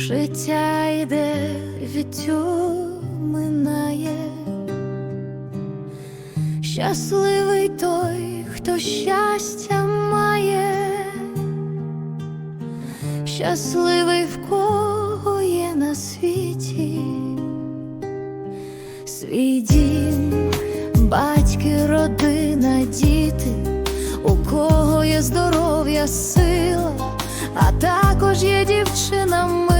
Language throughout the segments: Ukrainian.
Життя йде відтюминає, щасливий той, хто щастя має, щасливий в кого є на світі, свій дім, батьки, родина, діти, у кого є здоров'я, сила, а також є дівчина мила,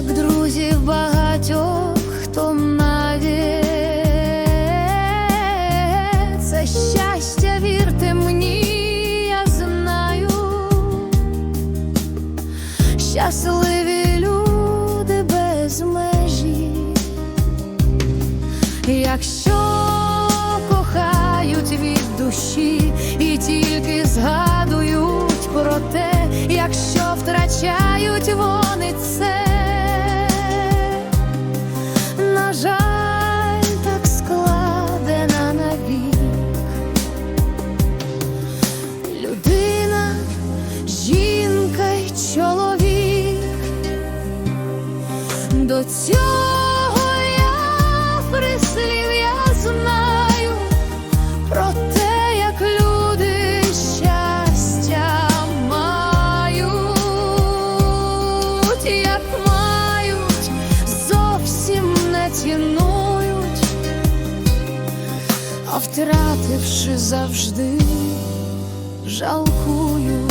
як друзів багатьох, хто навіть це щастя, вірте мені, я знаю, щасливі люди без межі, якщо кохають від душі і тільки згадують про те, якщо втрачають вони Цього я прислів'я знаю про те, як люди щастя мають, як мають, зовсім не цінують, а втративши завжди жалкую.